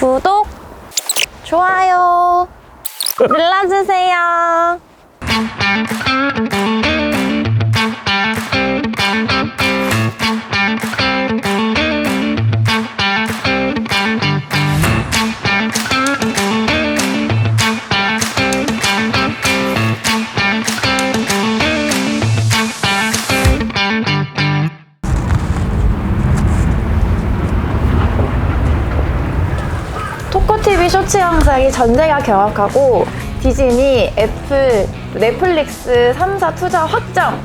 구독, 좋아요 눌러주세요. 영상이 전제가 경악하고 디즈니, 애플, 넷플릭스 3사 투자 확정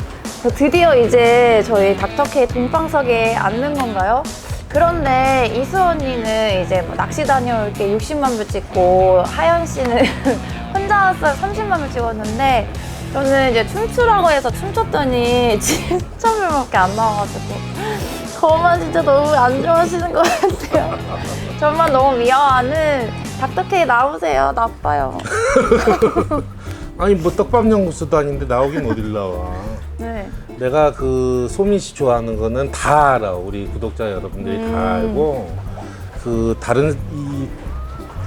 드디어 이제 저희 닥터케이 동방석에 앉는 건가요? 그런데 이수 언니는 이제 뭐 낚시 다녀올 때 60만 뷰 찍고 하연 씨는 혼자 와서 30만 뷰 찍었는데 저는 이제 춤추라고 해서 춤췄더니 진짜 별밖에 안 나와가지고 저만 진짜 너무 안 좋아하시는 것 같아요. 저만 너무 미워하는 닥터케이 나오세요. 나빠요. 아니 뭐 떡밥 연구소도 아닌데 나오긴 어딜 나와. 네. 내가 그 소민 씨 좋아하는 거는 다 알아. 우리 구독자 여러분들이 음. 다 알고 그 다른 이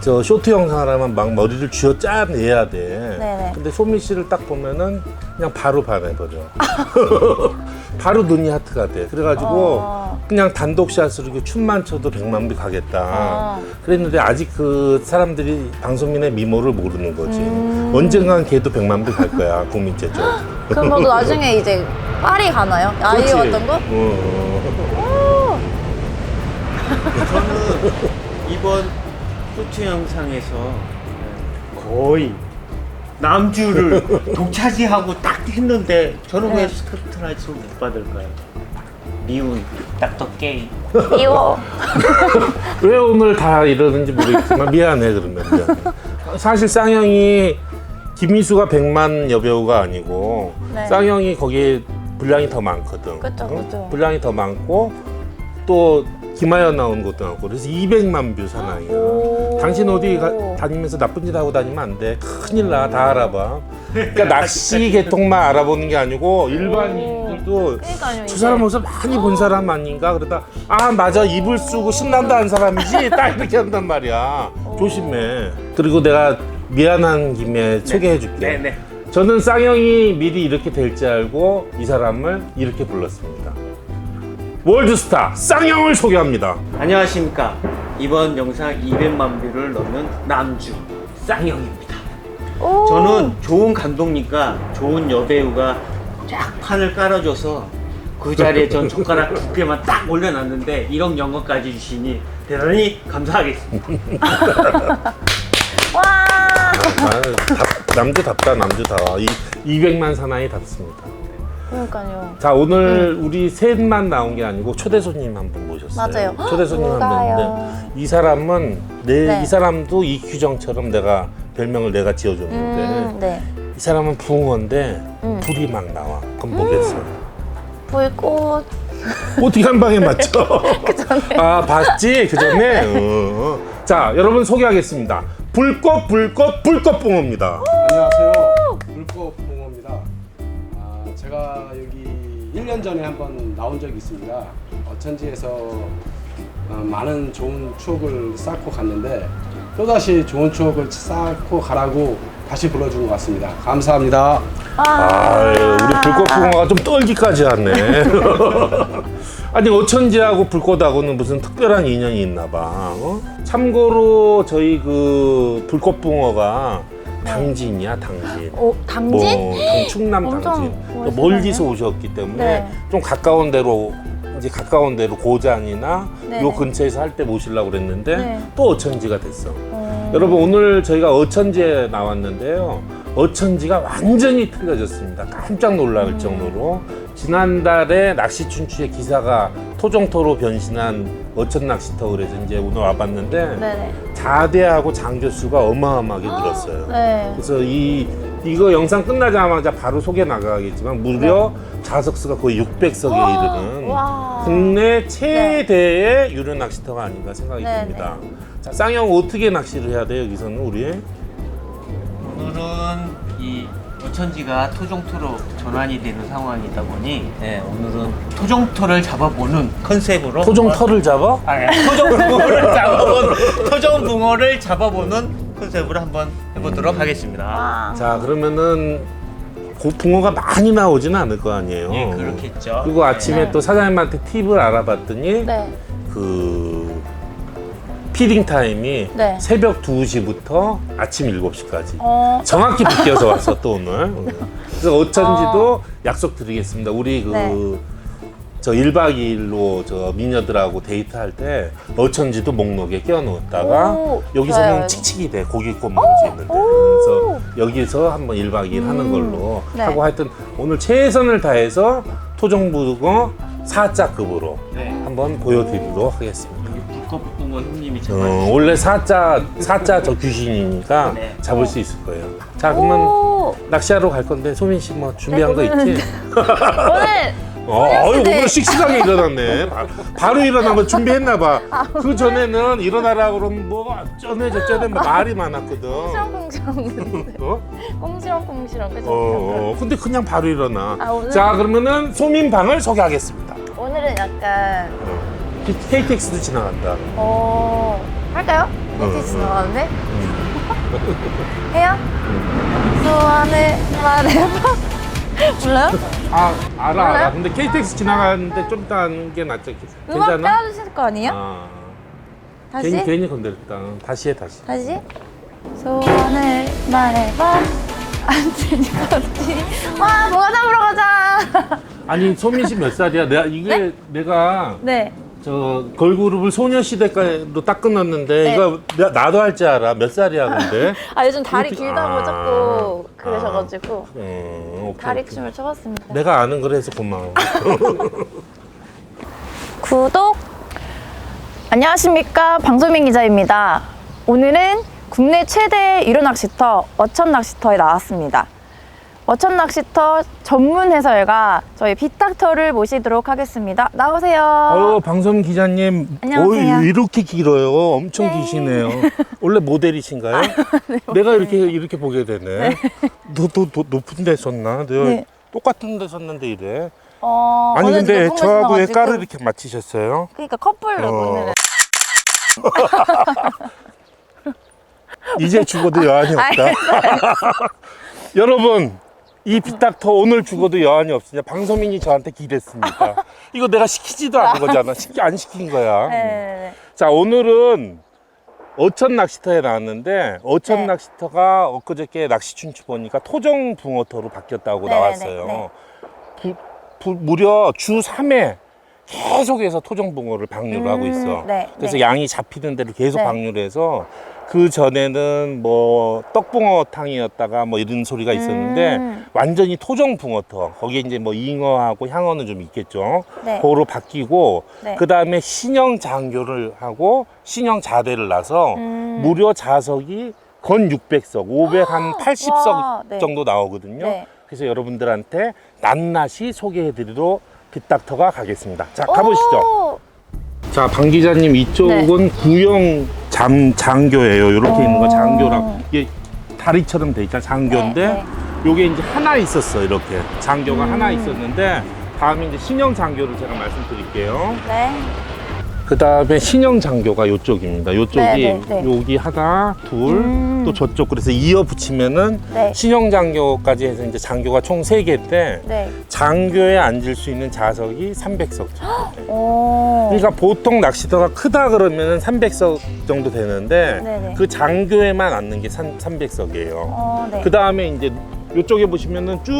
저 쇼트 영상을 하면 막 머리를 쥐어 짜내야 돼. 네네. 근데 소민 씨를 딱 보면은 그냥 바로 반해버려. 바로 눈이 하트가 돼. 그래가지고 어. 그냥 단독샷으로 이렇게 춤만 춰도 100만 뷰 가겠다. 어. 그랬는데 아직 그 사람들이 방송민의 미모를 모르는 거지. 음. 언젠간 걔도 100만 뷰 갈 거야. 국민제죠. 그럼 뭐 나중에 이제 파리 가나요? 아이유. 어떤 거? 어. 저는 이번 쇼트 영상에서 거의 남주를 독차지하고 딱 했는데 저는 왜 네. 스크립트 라이트 못 받을까요? 미운 딱더 게임 이워. 왜 오늘 다 이러는지 모르겠지만 미안해 그러면 미안해. 사실 쌍영이 김희수가 100만 여배우가 아니고 네. 쌍영이 거기에 분량이 더 많거든. 그쵸, 응? 그쵸. 분량이 더 많고 또 김하연 나온 것도 많고 그래서 200만 뷰 사나이야. 오. 당신 어디 가, 다니면서 나쁜 짓 하고 다니면 안 돼. 큰일 나. 다 알아봐. 그러니까 낚시 개통만 알아보는 게 아니고 일반인들도 그러니까요. 저. 사람 모습 많이 본 사람 아닌가 그러다 아 맞아 이불 쓰고 신난다 한 사람이지 딱 이렇게 한단 말이야 조심해 그리고 내가 미안한 김에 소개해 줄게 네네 저는 쌍영이 미리 이렇게 될 줄 알고 이 사람을 이렇게 불렀습니다 월드스타 쌍영을 소개합니다. 안녕하십니까. 이번 영상 200만 뷰를 넘는 남주 쌍영입니다. 오. 저는 좋은 감독님과 좋은 여배우가 쫙 판을 깔아줘서 그 자리에 전 젓가락 두 개만 딱 올려놨는데 1억 영어까지 주시니 대단히 감사하겠습니다. 와. 나는 답- 남주 답다 남주다워 이 200만 사나이 답습니다 그러니까요. 자 오늘 우리 셋만 나온 게 아니고 초대 손님 한 분 모셨어요. 맞아요. 초대 손님 한 누가요? 분인데 이 사람은 내이 네. 사람도 이 규정처럼 내가 별명을 내가 지어줬는데 음, 네. 이 사람은 붕어인데 음. 불이 막 나와. 그럼 뭐겠어? 불꽃. 어떻게 한 방에 맞죠? 아 봤지 그 전에. 어. 자 여러분 소개하겠습니다. 불꽃 불꽃 불꽃 붕어입니다. 1년 전에 한번 나온 적이 있습니다. 어천지에서 어, 많은 좋은 추억을 쌓고 갔는데 또다시 좋은 추억을 쌓고 가라고 다시 불러준 것 같습니다. 감사합니다. 아, 우리 불꽃 붕어가 좀 떨기까지 하네. 아니 어천지하고 불꽃하고는 무슨 특별한 인연이 있나 봐. 어? 참고로 저희 그 불꽃 붕어가 당진이야 당진. 오, 당진? 뭐, 당- 충남 엄청 당진. 또 멋있네. 멀리서 오셨기 때문에 네. 좀 가까운 데로 이제 가까운 데로 고장이나 네. 요 근처에서 할 때 모시려고 그랬는데 네. 또 어천지가 됐어. 어. 여러분 오늘 저희가 어천지에 나왔는데요. 어천지가 완전히 틀려졌습니다. 깜짝 놀랄 음. 정도로 지난달에 낚시 춘추의 기사가 토종토로 변신한 어천 낚시터 그래서 이제 오늘 와봤는데 네네. 자대하고 장교수가 어마어마하게 늘었어요. 네. 그래서 이 이거 영상 끝나자마자 바로 소개 나가겠지만 무려 좌석수가 거의 600석에 이르는 네. 와. 국내 최대의 유료 낚시터가 아닌가 생각이 네, 듭니다. 자, 쌍영 어떻게 낚시를 해야 돼요? 여기서는 우리 오늘은 이 어천지가 토종토로 전환이 되는 상황이다 보니 예, 오늘은 토종토를 잡아보는 컨셉으로 토종 털을 잡아? 아, 예. 토종 붕어를 잡아보는 토종 붕어를 잡아보는 컨셉으로 한번 해보도록 하겠습니다. 와. 자 그러면은 고- 붕어가 많이 나오지는 않을 거 아니에요. 예, 그렇겠죠. 그리고 아침에 네. 또 사장님한테 팁을 알아봤더니 네. 그 피딩 타임이 네. 새벽 2시부터 아침 7시까지 어. 정확히 바뀌어서 왔어 또 오늘 그래서 어쩐지도 약속 드리겠습니다 우리 그 네. 저 1박 2일로 저 미녀들하고 데이트할 때 어쩐지도 목록에 끼워 놓았다가 오, 여기서는 좋아요, 칙칙이 돼 고기 굽 먹을 수 있는데 그래서 여기서 한번 1박 2일 하는 걸로 네. 하고 하여튼 오늘 최선을 다해서 토종부거 4자급으로 네. 한번 보여드리도록 하겠습니다 여기 불꽃붕어 형님이 제가 어, 원래 사자 사자 저 귀신이니까 네. 잡을 수 있을 거예요. 자 그러면 오. 낚시하러 갈 건데 소민 씨 뭐 준비한 거 있지? 오늘 어, 소녀시대. 오늘 씩씩하게 일어났네. 바, 바로 일어나면 준비했나 봐. 아, 그 전에는 일어나라 그러면 뭐 어쩌네 저쩌네 뭐 말이 많았거든. 꽁시렁꽁시렁 어? 꽁시렁꽁시렁 그죠? 어, 어, 근데 그냥 바로 일어나. 아, 오늘- 자 그러면은 소민 방을 소개하겠습니다. 오늘은 약간 어. KTX도 지나간다. 어 할까요? 어, KTX 어. 나가는데 해요? 소원을 말해봐 몰라요? 아 알아 알아. 몰라요? 근데 KTX 지나가는데 좀 이따 하는 게 낫지. 음악 괜찮아? 깔아주실 거 아니에요? 아. 다시? 괜히 괜히 건드렸다. 다시 해 다시. 다시? 소원을 말해봐 안 되니까 와 뭐가 잡으러 가자 아니 소민 씨 몇 살이야? 내가 이게 내가 네 저 걸그룹을 소녀시대까지로 딱 끝났는데 네. 이거 나- 나도 할 줄 알아. 몇 살이야 근데? 아 요즘 다리 길다고 아. 자꾸 그러셔가지고 음, 오케이, 다리. 춤을 춰봤습니다 내가 아는 거라서 고마워. 구독 안녕하십니까 방소민 기자입니다 오늘은 국내 최대 유료 낚시터 어천 낚시터에 나왔습니다 어천 낚시터 전문 해설가 저희 빅닥터를 모시도록 하겠습니다 나오세요 아유 방송 기자님, 안녕하세요. 어이, 이렇게 길어요. 엄청 네. 아, 기시네요. 원래 모델이신가요? 내가 이렇게 이렇게 보게 되네. 너도 너, 높은 데 섰나? 내가 네. 똑같은 데 섰는데 이래. 어, 아니 근데 저하고 왜 까를 이렇게 맞히셨어요? 그러니까 커플로 어. 오늘은 이제 죽어도 여한이 없다. 여러분, 이 빅닥터 오늘 죽어도 여한이 없으냐? 방소민이 저한테 기댔습니다. 이거 내가 시키지도 않은 거잖아. 시키 안 시킨 거야. 네네네 자, 오늘은 어천 낚시터에 나왔는데 어천 네. 낚시터가 엊그저께 낚시춘추 보니까 토종 붕어터로 바뀌었다고 네, 나왔어요. 네, 네. 부- 부- 무려 주 3회 계속해서 토종 붕어를 방류를 하고 음, 있어. 네, 그래서 네. 양이 잡히는 대로 계속 네. 방류를 해서 그 전에는 뭐 떡붕어탕이었다가 뭐 이런 소리가 있었는데 음. 완전히 토종 붕어터 거기에 이제 뭐 잉어하고 향어는 좀 있겠죠. 네. 그거로 바뀌고 네. 그 다음에 신형 장교를 하고 신형 자대를 놔서 음. 무려 자석이 건 600석, 580석 와, 네. 정도 나오거든요. 네. 그래서 여러분들한테 낱낱이 소개해드리러 빅닥터가 가겠습니다. 자 가보시죠. 오! 자, 방 기자님 이쪽은 구형 잠 장교예요. 이렇게 있는 거 어. 장교라. 이게 다리처럼 돼 있잖아. 장교인데 네, 요게 이제 하나 있었어. 이렇게 장교가 음. 하나 있었는데 다음에 이제 신형 장교를 제가 말씀드릴게요. 네. 그 다음에 신형 장교가 요쪽입니다. 요쪽이 네, 네, 네. 여기 하나, 둘, 음. 또 저쪽 그래서 이어 붙이면은 네. 신형 장교까지 해서 이제 장교가 총 세개인데 네. 장교에 앉을 수 있는 자석이 300석 정도. 오. 그러니까 보통 낚시터가 크다 그러면 300석 정도 되는데 네 네. 그 장교에만 앉는 게 300석이에요. 어, 네. 그 다음에 이제 이쪽에 보시면은 쭉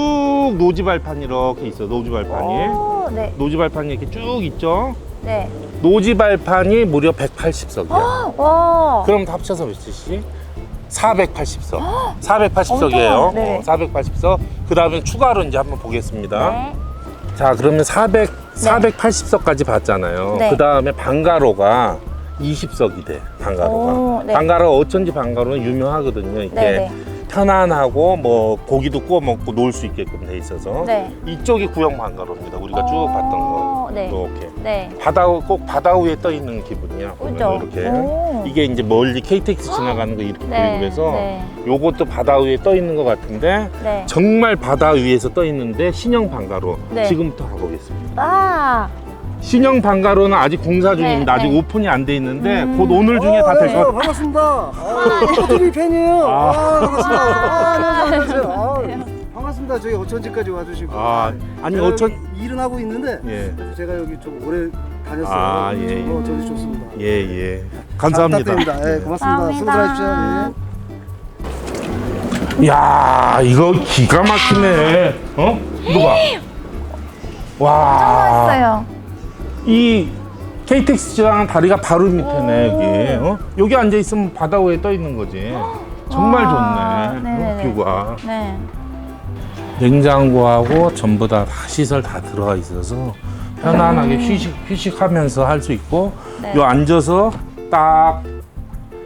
노지 발판 이렇게 있어. 노지 발판이. 오, 네. 노지 발판이 이렇게 쭉 있죠. 네. 노지 발판이 무려 180석이야. 와. 그럼 다 합쳐서 몇이지? 480석. 480석이에요. 어, 엄청, 네. 480석. 그 다음에 추가로 이제 한번 보겠습니다. 네. 자, 그러면 400, 480석까지 봤잖아요. 네. 그 다음에 방가로가 20석이 돼, 방가로가. 오, 네. 방가로 어쩐지 방가로는 유명하거든요. 이게 네, 네. 편안하고 뭐 고기도 구워 먹고 놀 수 있게끔 돼 있어서 네. 이쪽이 구형 방가로입니다. 우리가 쭉 어, 봤던 거 네. 이렇게 네. 바다 꼭 바다 위에 떠 있는 기분이야. 보면 그죠? 이렇게 오. 이게 이제 멀리 KTX 지나가는 거 이렇게 네, 보이고 그래서 네. 요것도 바다 위에 떠 있는 것 같은데 네. 정말 바다 위에서 떠 있는데 신형 방가로 네. 지금부터 가보겠습니다. 아, 신형 방가로는 아직 공사 중입니다. 네, 아직 네. 오픈이 안 돼 있는데 음. 곧 오늘 중에 다 될 것 같아요. 반갑습니다. 아, TV 팬이에요. 아. 아, 반갑습니다. 아, 안녕하세요. 안녕하세요. 아, 반갑습니다. 저희 어천지까지 와주시고. 아, 아니 제가 어천 여기 일은 하고 있는데 예. 제가 여기 좀 오래 다녔어요. 아, 예, 예. 어, 저도 좋습니다. 예, 예. 감사합니다. 부탁드립니다. 예, 고맙습니다. 수고 감사합니다. 잘하십시오. 예. 야, 이거 기가 막히네. 어? 이거 봐. 와. 맛있어요. 이 KTX랑 다리가 바로 밑에네, 여기. 어? 여기 앉아 있으면 바다 위에 떠 있는 거지. 정말 와, 좋네. 네네네. 어, 뷰가. 네. 냉장고하고 전부 다, 다 시설 다 들어가 있어서 편안하게 휴식, 휴식하면서 할 수 있고, 음. 네. 요 앉아서 딱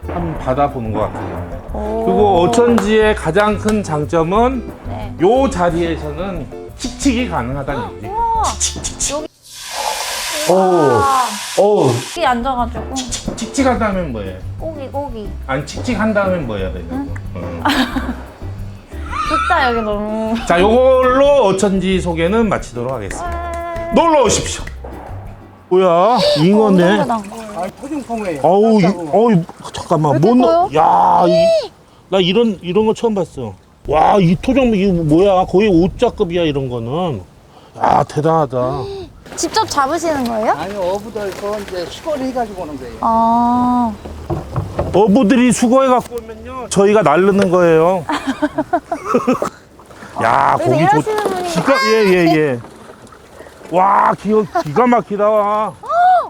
한번 바다 보는 것 같아요. 오. 그리고 어천지의 가장 큰 장점은 네. 요 자리에서는 칙칙이 가능하다는 얘기지. 우와. 칙칙칙칙. 아, 오, 오, 여기 앉아가지고 칙칙하다면 뭐예요? 고기 고기. 아니 칙칙한다면 뭐 해야 되냐고. 어. 좋다 여기 너무. 자, 요걸로 어천지 소개는 마치도록 하겠습니다. 놀러 오십시오. 뭐야? 잉어네. 엄청 아, 토종풍어예요. 어우, 이- 깜짝으야. 어우, 잠깐만. 왜 못? 넣. 야, 이, 나 이런 이런 거 처음 봤어. 와, 이 토종 이거 뭐야? 거의 오자급이야 이런 거는. 야, 대단하다. 직접 잡으시는 거예요? 아니, 어부들서 이제 수거를 해가지고 오는 거예요. 아. 어부들이 수거해 갖고 오면요, 저희가 날르는 거예요. 야, 여기서 고기 좋. 일하시는 분이 기가 예예 예, 와, 기가 기가 막히다. 와.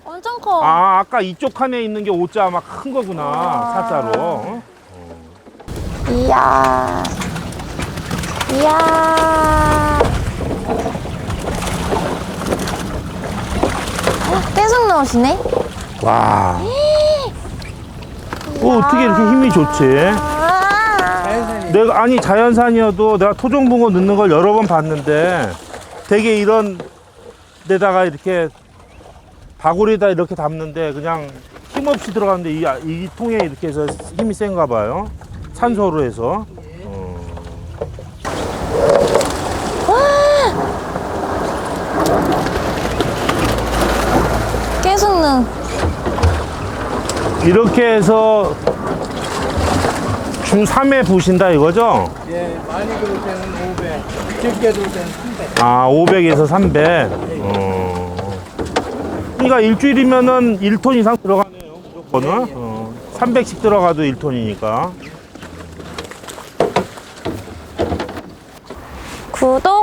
엄청 커. 아, 아까 이쪽 칸에 있는 게 오자 막 큰 거구나. 와. 사자로. 어? 이야. 이야. 계속 넣으시네? 와. 어, 어떻게 이렇게 힘이 좋지? 아. 내가 아니 자연산이어도 내가 토종붕어 넣는 걸 여러 번 봤는데 되게 이런 데다가 이렇게 바구리에다 이렇게 담는데 그냥 힘없이 들어가는데 이, 이 통에 이렇게 해서 힘이 센가 봐요. 산소로 해서. 이렇게 해서 주 3회 부신다 이거죠? 예, 많이 그럴 때는 500, 적게 그럴 때는 300. 아, 500에서 300. 어. 그러니까 일주일이면은 1톤 이상 들어가네요. 무조건은. 어. 300씩 들어가도 1톤이니까. 구독!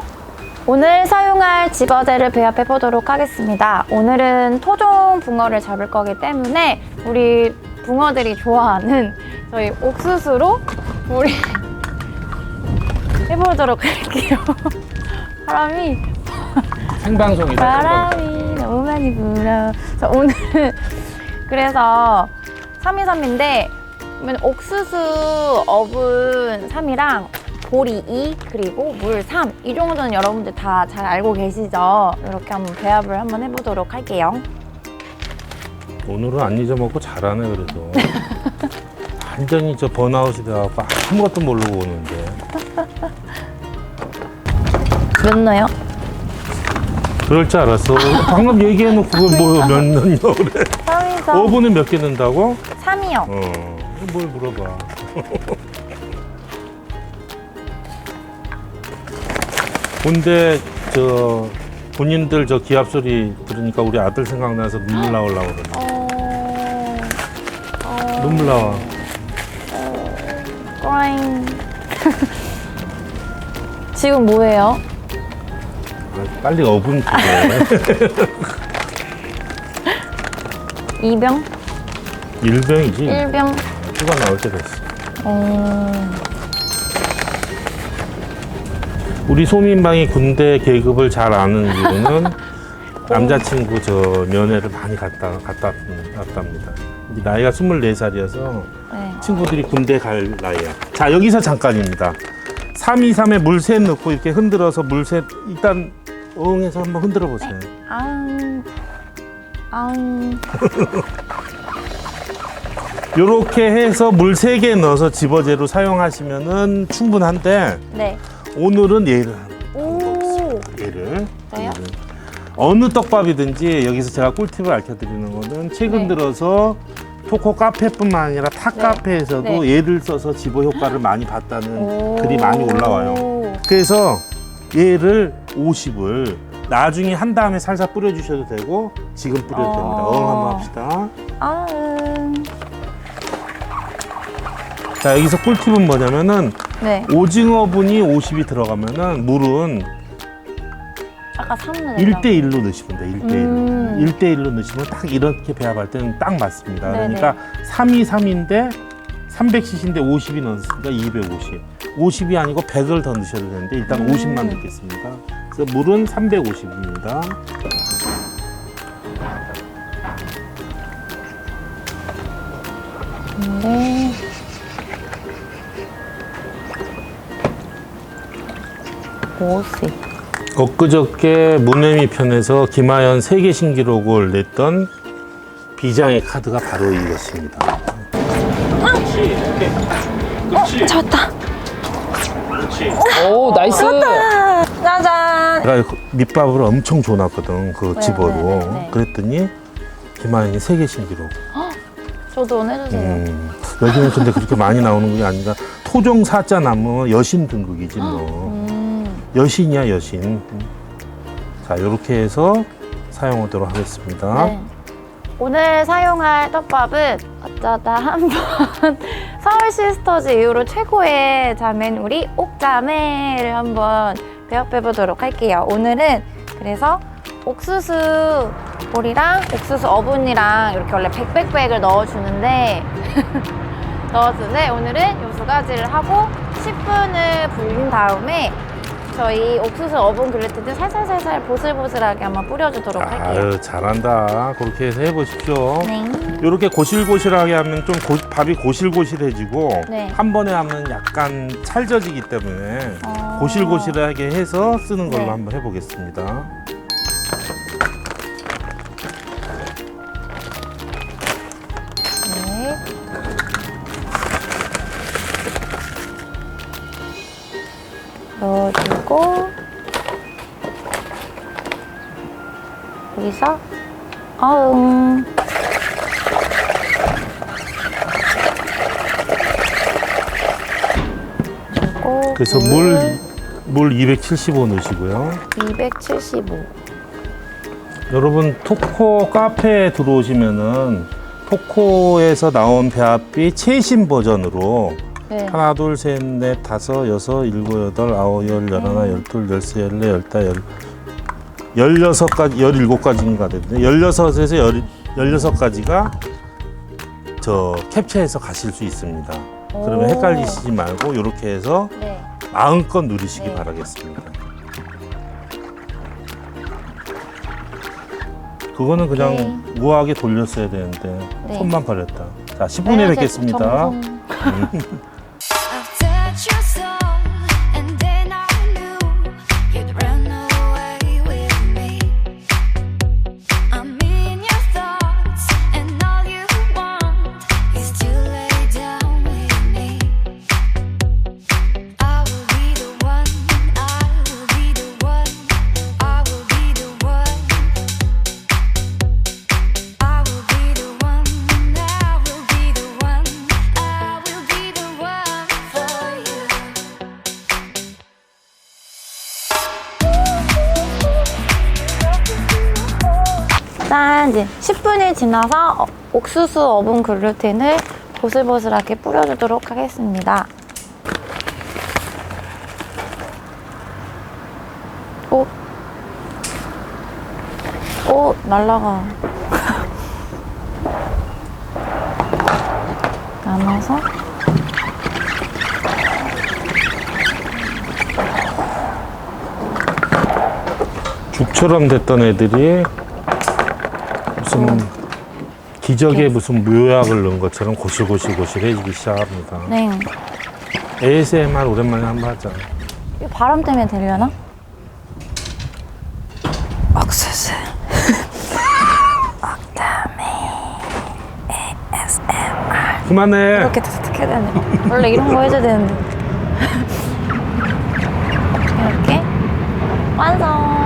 오늘 사용할 집어제를 배합해 보도록 하겠습니다. 오늘은 토종 붕어를 잡을 거기 때문에 우리 붕어들이 좋아하는 저희 옥수수로 우리 해보도록 할게요. 바람이 생방송이다. 바람이 너무 많이 불어. 자, 오늘은 그래서 3위3인데 옥수수 어분 3이랑 보리 2 그리고 물 3. 이 정도는 여러분들 다 잘 알고 계시죠? 이렇게 한번 배합을 한번 해보도록 할게요. 오늘은 안 잊어먹고 잘하네, 그래도. 완전히 저 번아웃이 돼갖고 아무것도 모르고 오는데. 몇 넣어요? 그럴 줄 알았어. 방금 얘기해놓고 그걸 뭐, 몇 년이나 그래. 3이서 5분은 몇개 넣는다고? 3이요. 어. 뭘 물어봐. 근데 저 본인들 저 기합 소리 들으니까 우리 아들 생각나서 눈물 나오려고 그러네. 어... 어... 눈물 나와. 꼬잉. 지금 뭐예요? 아, 빨리 어분 그래. 이병? 일병이지. 일병? 휴가 나올 때 됐어. 어... 우리 소민방이 군대 계급을 잘 아는 이유는 남자친구 저 면회를 많이 갔다 갔다 갔답니다. 이제 나이가 24살이어서 네. 친구들이 군대 갈 나이야. 자, 여기서 잠깐입니다. 323에 물셋 넣고 이렇게 흔들어서 물셋 일단 어흥해서 한번 흔들어 보세요. 앙. 앙. 이렇게 해서 물 세 개 넣어서 집어제로 사용하시면은 충분한데 네. 오늘은 얘를 오. 얘를 저요? 얘를. 어느 떡밥이든지 여기서 제가 꿀팁을 알려드리는 거는 최근 네. 들어서 토코 카페뿐만 아니라 타 네. 카페에서도 네. 얘를 써서 집어 효과를 많이 봤다는 오. 글이 많이 올라와요. 그래서 얘를 50을 나중에 한 다음에 살살 뿌려주셔도 되고 지금 뿌려도 어. 됩니다. 응 한번 합시다. 앙. 자 여기서 꿀팁은 뭐냐면은 네. 오징어분이 50이 들어가면은 물은 아까 3는 1대1로 넣으시면 돼요. 1대1로. 음. 1대1로 넣으시면 딱 이렇게 배합할 때는 딱 맞습니다. 네네. 그러니까 3이 3인데 300cc인데 50이 넣었으니까 250. 50이 아니고 100을 더 넣으셔도 되는데 일단 음. 50만 넣겠습니다. 그래서 물은 350입니다. 네. 오씨. 엊그저께 문혜미 편에서 김하연 세계 신기록을 냈던 비장의 카드가 바로 이것입니다. 그렇지. 오케이. 그렇지. 잡았다. 그렇지. 오 나이스. 짜잔. 내가 그 밑밥을 엄청 줘놨거든 그 네, 집어로 네, 네, 네. 그랬더니 김하연이 세계 신기록 저도 오늘 해주세요. 음, 여기는 근데 그렇게 많이 나오는 게 아니라 토종 사자 나무 여신 등극이지 뭐 음. 여신이야 여신 음. 자 이렇게 해서 사용하도록 하겠습니다 네. 오늘 사용할 떡밥은 어쩌다 한번 서울 시스터즈 이후로 최고의 자매는 우리 옥자매를 한번 배워해 보도록 할게요. 오늘은 그래서 옥수수 볼이랑 옥수수 어분이랑 이렇게 원래 백백백을 넣어주는데 넣어주는데 오늘은 이두 가지를 하고 10분을 불린 다음에 저희 옥수수 어분 글루텐을 살살살살 보슬보슬하게 한번 뿌려주도록 할게요. 아유 잘한다 그렇게 해서 해보십시오 네. 이렇게 고실고실하게 하면 좀 고- 밥이 고실고실해지고 네. 한 번에 하면 약간 찰져지기 때문에 어. 고실고실하게 해서 쓰는 걸로 네. 한번 해보겠습니다 그래서 물, 물 275 넣으시고요 275 여러분 토코 카페에 들어오시면은 토코에서 나온 배합비 최신 버전으로 네. 하나 둘 셋 넷 다섯 여섯 일곱 여덟 아홉 열 열하나 열둘 열세 열네 열다 열 열여섯 가지 열일곱 가지인가 되는데 열여섯에서 열 열여섯 가지가 저 캡처해서 가실 수 있습니다. 그러면 오. 헷갈리시지 말고 이렇게 해서 네. 마음껏 누리시기 네. 바라겠습니다. 그거는 그냥 네. 우아하게 돌렸어야 되는데 네. 손만 버렸다. 자, 10분에 네, 뵙겠습니다. 정성. 지나서 어- 옥수수 어분 글루텐을 보슬보슬하게 뿌려주도록 하겠습니다. 오, 오, 날라가. 나눠서 죽처럼 됐던 애들이 무슨 기적에 무슨 묘약을 넣은 것처럼 고실고실고실해지기 시작합니다. 네. ASMR 오랜만에 한번 하자. 이거 바람 때문에 들려나? 옥수수. 그만해. 이렇게 탁탁 해야 되네. 원래 이런 거 해줘야 되는데. 이렇게 완성.